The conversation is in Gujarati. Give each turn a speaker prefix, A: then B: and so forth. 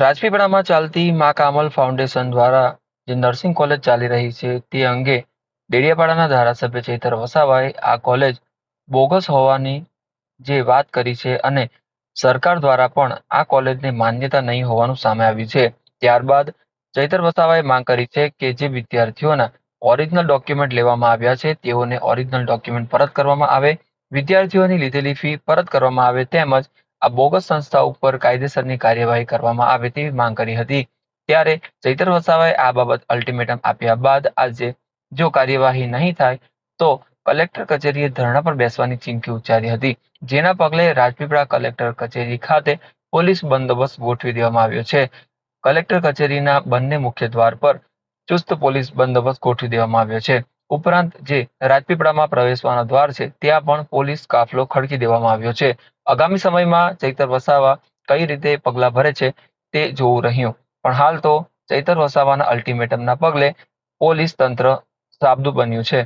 A: રાજપીપળામાં ચાલતી મા કામલ ફાઉન્ડેશન દ્વારા જે નર્સિંગ કોલેજ ચાલી રહી છે, તે અંગે ડેડિયાપાડાના ધારાસભ્ય ચેતર વસાવાએ આ કોલેજ બોગસ હોવાની જે વાત કરી છે અને સરકાર દ્વારા પણ આ કોલેજને માન્યતા નહીં હોવાનું સામે આવ્યું છે. ત્યારબાદ ચૈતર વસાવાએ માંગ કરી છે કે જે વિદ્યાર્થીઓના ઓરિજિનલ ડોક્યુમેન્ટ લેવામાં આવ્યા છે, તેઓને ઓરિજિનલ ડોક્યુમેન્ટ પરત કરવામાં આવે, વિદ્યાર્થીઓની લીધેલી ફી પરત કરવામાં આવે તેમજ આ બોગસ સંસ્થા ઉપર કાયદેસરની કાર્યવાહી કરવામાં આવે તેવી માંગ કરી હતી. ત્યારે ચૈતર વસાવાએ આ બાબત અલ્ટિમેટમ આપ્યા બાદ આજે જો કાર્યવાહી નહીં થાય, તો કલેક્ટર કચેરીએ ધરણા પર બેસવાની ચીમકી ઉચ્ચારી હતી, જેના પગલે રાજપીપળા કલેક્ટર કચેરી ખાતે પોલીસ બંદોબસ્ત ગોઠવી દેવામાં આવ્યો છે. કલેક્ટર કચેરીના બંને મુખ્ય દ્વાર પર ચુસ્ત પોલીસ બંદોબસ્ત ગોઠવી દેવામાં આવ્યો છે. ઉપરાંત જે રાજપીપળામાં પ્રવેશવાનો દ્વાર છે, ત્યાં પણ પોલીસ કાફલો ખડકી દેવામાં આવ્યો છે. આગામી સમયમાં ચૈતર વસાવા કઈ રીતે પગલાં ભરે છે તે જોવું રહ્યું. પણ હાલ તો ચૈતર વસાવાના અલ્ટિમેટમના પગલે પોલીસ તંત્ર સાબદું બન્યું છે.